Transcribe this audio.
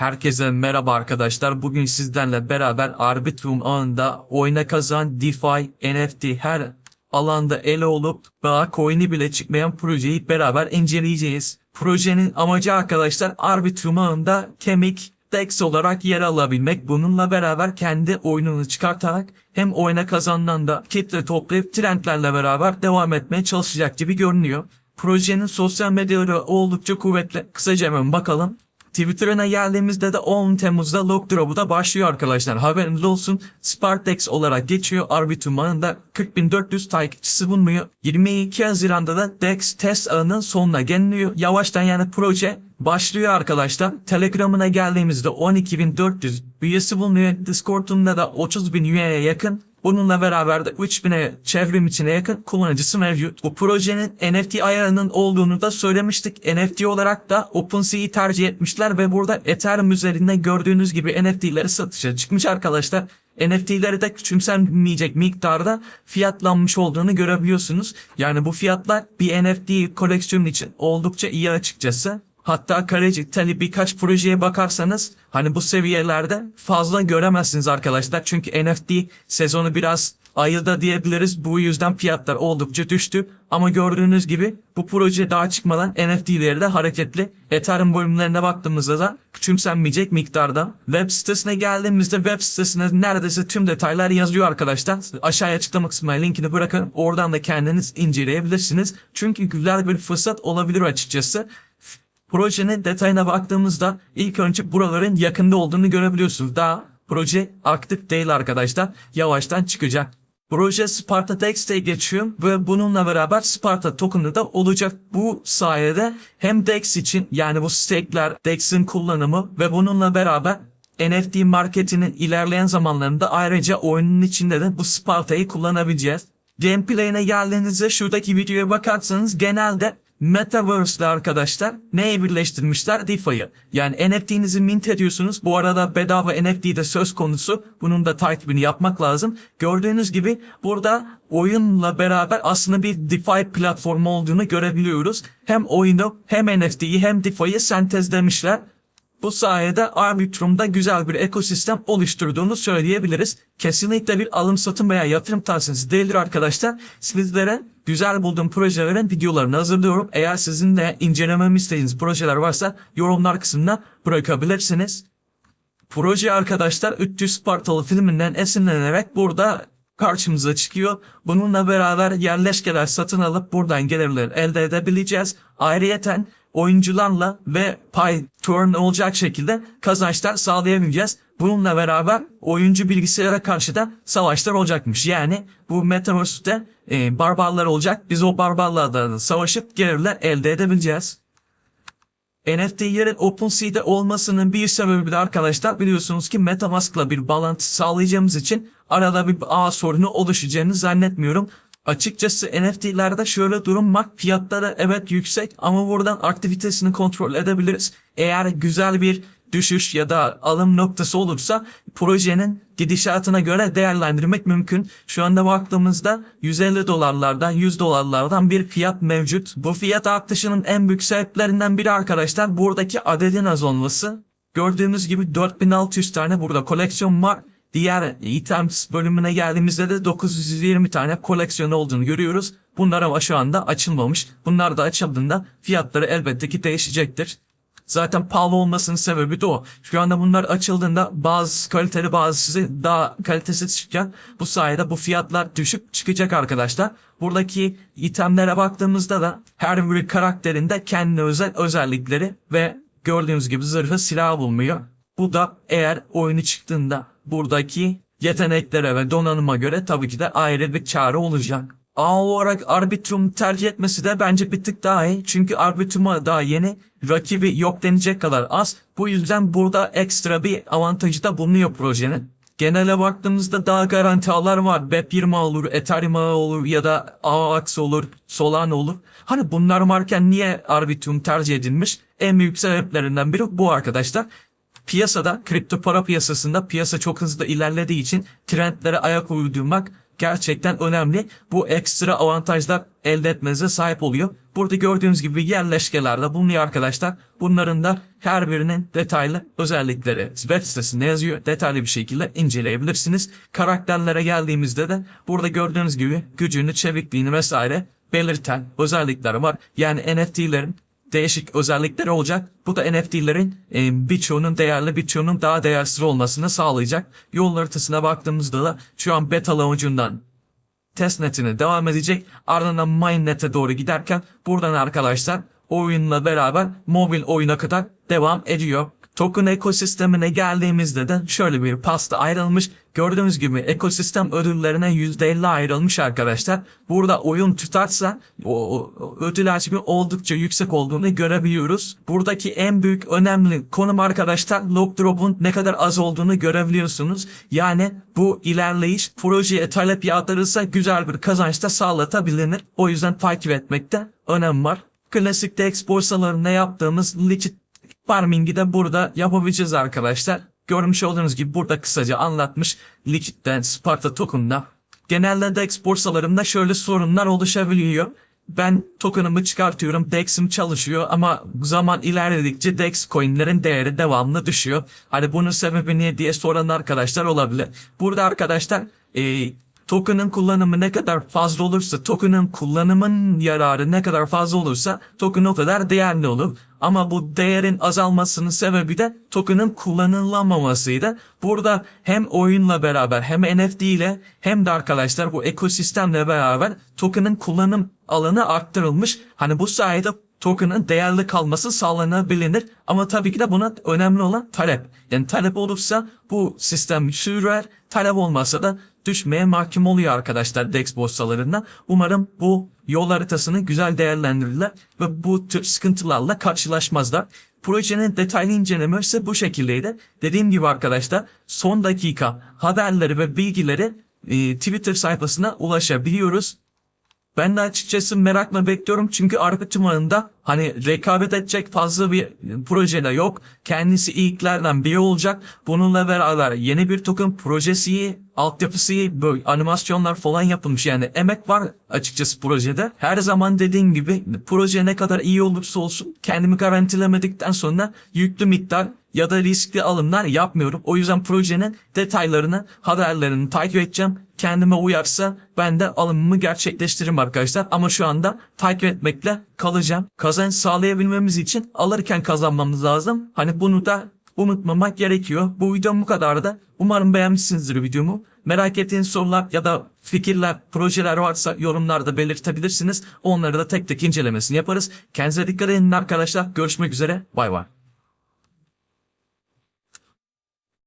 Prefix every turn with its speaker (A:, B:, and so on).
A: Herkese merhaba arkadaşlar. Bugün sizlerle beraber Arbitrum ağında oyuna kazan DeFi, NFT her alanda ele olup daha coin'i bile çıkmayan projeyi beraber inceleyeceğiz. Projenin amacı arkadaşlar Arbitrum ağında kemik DEX olarak yer alabilmek. Bununla beraber kendi oyununu çıkartarak hem oyuna kazanan da kitle toplayıp trendlerle beraber devam etmeye çalışacak gibi görünüyor. Projenin sosyal medyaları oldukça kuvvetli. Kısaca hemen bakalım. Twitter'ına geldiğimizde de 10 Temmuz'da Log Drop'u da başlıyor arkadaşlar. Haberiniz olsun. Spartex olarak geçiyor. Arbitrum ağında 40.400 takipçisi bulunuyor. 22 Haziran'da da DEX test ağının sonuna geliniyor. Yavaştan yani proje başlıyor arkadaşlar. Telegram'ına geldiğimizde 12.400 üyesi bulunuyor. Discord'unda da 30.000 üyeye yakın. Bununla beraber de 3000'e çevrim içine yakın kullanıcısı mevcut. Bu projenin NFT ayarının olduğunu da söylemiştik. NFT olarak da OpenSea'yi tercih etmişler ve burada Ethereum üzerinde gördüğünüz gibi NFT'leri satışa çıkmış arkadaşlar. NFT'leri de küçümsenmeyecek miktarda fiyatlanmış olduğunu görebiliyorsunuz. Yani bu fiyatlar bir NFT koleksiyon için oldukça iyi açıkçası. Hatta Karecik Tali birkaç projeye bakarsanız hani bu seviyelerde fazla göremezsiniz arkadaşlar. Çünkü NFT sezonu biraz ayıldı diyebiliriz. Bu yüzden fiyatlar oldukça düştü. Ama gördüğünüz gibi bu proje daha çıkmadan NFT'leri de hareketli. Ethereum bölümlerine baktığımızda da küçümsenmeyecek miktarda. Web sitesine geldiğimizde web sitesine neredeyse tüm detaylar yazıyor arkadaşlar. Aşağıya açıklama kısmına linkini bırakın. Oradan da kendiniz inceleyebilirsiniz. Çünkü güzel bir fırsat olabilir açıkçası. Projenin detayına baktığımızda ilk önce buraların yakında olduğunu görebiliyorsunuz. Daha proje aktif değil arkadaşlar. Yavaştan çıkacak. Proje Sparta Dex'te geçiyor ve bununla beraber Sparta token'ı da olacak. Bu sayede hem Dex için yani bu stake'ler, Dex'in kullanımı ve bununla beraber NFT marketinin ilerleyen zamanlarında ayrıca oyunun içinde de bu Sparta'yı kullanabileceğiz. Gameplay'ine geldiğinizde şuradaki videoya bakarsanız genelde Metaverse'le arkadaşlar neye birleştirmişler? DeFi'yi. Yani NFT'nizi mint ediyorsunuz. Bu arada bedava NFT de söz konusu. Bunun da takibini yapmak lazım. Gördüğünüz gibi burada oyunla beraber aslında bir DeFi platformu olduğunu görebiliyoruz. Hem oyunu hem NFT'yi hem DeFi'yi sentezlemişler. Bu sayede Arbitrum'da güzel bir ekosistem oluşturduğunu söyleyebiliriz. Kesinlikle bir alım satım veya yatırım tavsiyesi değildir arkadaşlar. Sizlere güzel bulduğum projelerin videolarını hazırlıyorum. Eğer sizin de incelememi istediğiniz projeler varsa yorumlar kısmına bırakabilirsiniz. Proje arkadaşlar 300 Spartalı filminden esinlenerek burada karşımıza çıkıyor. Bununla beraber yerleşkeler satın alıp buradan gelirler elde edebileceğiz. Ayrıyeten oyuncularla ve pay turn olacak şekilde kazançlar sağlayabileceğiz. Bununla beraber oyuncu bilgisayara karşı da savaşlar olacakmış. Yani bu Metaverse'de e, barbarlar olacak. Biz o barbarlarla savaşıp gelirler elde edebileceğiz. NFT'lerin OpenSea'de olmasının bir sebebi de arkadaşlar biliyorsunuz ki Metamask'la bir bağlantı sağlayacağımız için arada bir ağ sorunu oluşacağını zannetmiyorum. Açıkçası NFT'lerde şöyle durum var. Fiyatları evet yüksek ama buradan aktivitesini kontrol edebiliriz. Eğer güzel bir düşüş ya da alım noktası olursa projenin gidişatına göre değerlendirmek mümkün. Şu anda baktığımızda 150 dolarlardan 100 dolarlardan bir fiyat mevcut. Bu fiyat artışının en büyük sebeplerinden biri arkadaşlar buradaki adedin az olması. Gördüğünüz gibi 4600 tane burada koleksiyon var. Diğer items bölümüne geldiğimizde de 920 tane koleksiyon olduğunu görüyoruz. Bunlar ama şu anda açılmamış. Bunlar da açıldığında fiyatları elbette ki değişecektir. Zaten pahalı olmasının sebebi de o. Şu anda bunlar açıldığında bazı kaliteli bazısı daha kalitesiz çıkacak. Bu sayede bu fiyatlar düşüp çıkacak arkadaşlar. Buradaki itemlere baktığımızda da her bir karakterinde kendine özel özellikleri ve gördüğünüz gibi zırhı silah bulmuyor. Bu da eğer oyunu çıktığında buradaki yeteneklere ve donanıma göre tabii ki de ayrı bir çare olacak. A olarak Arbitrum tercih etmesi de bence bir tık daha iyi. Çünkü Arbitrum'a daha yeni rakibi yok denecek kadar az. Bu yüzden burada ekstra bir avantajı da bulunuyor projenin. Genele baktığımızda daha garanti ağlar var. BEP20 olur, Ethereum olur ya da AVAX olur, Solana olur. Hani bunlar varken niye Arbitrum tercih edilmiş? En büyük sebeplerinden biri bu arkadaşlar. Piyasada, kripto para piyasasında piyasa çok hızlı ilerlediği için trendlere ayak uydurmak gerçekten önemli. Bu ekstra avantajlar elde etmenize sahip oluyor. Burada gördüğünüz gibi yerleşkelerde bulunuyor arkadaşlar. Bunların da her birinin detaylı özellikleri web sitesinde yazıyor. Detaylı bir şekilde inceleyebilirsiniz. Karakterlere geldiğimizde de burada gördüğünüz gibi gücünü, çevikliğini vesaire belirten özellikler var. Yani NFT'lerin değişik özellikleri olacak. Bu da NFT'lerin e, birçoğunun değerli birçoğunun daha değersiz olmasını sağlayacak. Yol haritasına baktığımızda da şu an beta launch'undan testnetine devam edecek. Ardından mainnet'e doğru giderken buradan arkadaşlar oyunla beraber mobil oyuna kadar devam ediyor. Token ekosistemine geldiğimizde de şöyle bir pasta ayrılmış. Gördüğünüz gibi ekosistem ödüllerine %50 ayrılmış arkadaşlar. Burada oyun tutarsa o, o ödül hacmi oldukça yüksek olduğunu görebiliyoruz. Buradaki en büyük önemli konum arkadaşlar log drop'un ne kadar az olduğunu görebiliyorsunuz. Yani bu ilerleyiş projeye talep yağdırırsa güzel bir kazanç da sağlatabilir. O yüzden takip etmekte önem var. Klasik DEX borsalarında yaptığımız liquid farming'i de burada yapabileceğiz arkadaşlar. Görmüş olduğunuz gibi burada kısaca anlatmış Liquid'den Sparta token'da. Genelde DEX borsalarında şöyle sorunlar oluşabiliyor. Ben token'ımı çıkartıyorum, DEX'im çalışıyor ama zaman ilerledikçe DEX coin'lerin değeri devamlı düşüyor. Hani bunun sebebi ne diye soran arkadaşlar olabilir. Burada arkadaşlar e, token'ın kullanımı ne kadar fazla olursa, token'ın kullanımın yararı ne kadar fazla olursa token o kadar değerli olur. Ama bu değerin azalmasının sebebi de token'ın kullanılamamasıydı. Burada hem oyunla beraber hem NFT ile hem de arkadaşlar bu ekosistemle beraber token'ın kullanım alanı arttırılmış. Hani bu sayede token'ın değerli kalması sağlanabilir. Ama tabii ki de buna önemli olan talep. Yani talep olursa bu sistem sürer. Talep olmazsa da düşmeye mahkum oluyor arkadaşlar DEX borsalarında. Umarım bu yol haritasını güzel değerlendirirler ve bu tür sıkıntılarla karşılaşmazlar. Projenin detaylı incelemesi bu şekildeydi. Dediğim gibi arkadaşlar son dakika haberleri ve bilgileri e, Twitter sayfasına ulaşabiliyoruz. Ben de açıkçası merakla bekliyorum çünkü arka tümanında hani rekabet edecek fazla bir proje de yok. Kendisi ilklerden biri olacak. Bununla beraber yeni bir token projesi iyi, altyapısı böyle animasyonlar falan yapılmış. Yani emek var açıkçası projede. Her zaman dediğim gibi proje ne kadar iyi olursa olsun kendimi garantilemedikten sonra yüklü miktar ya da riskli alımlar yapmıyorum. O yüzden projenin detaylarını, haberlerini takip edeceğim. Kendime uyarsa ben de alımımı gerçekleştiririm arkadaşlar. Ama şu anda takip etmekle kalacağım. Kazanç sağlayabilmemiz için alırken kazanmamız lazım. Hani bunu da unutmamak gerekiyor. Bu videom bu kadardı. Umarım beğenmişsinizdir videomu. Merak ettiğiniz sorular ya da fikirler, projeler varsa yorumlarda belirtebilirsiniz. Onları da tek tek incelemesini yaparız. Kendinize dikkat edin arkadaşlar. Görüşmek üzere. Bay bay.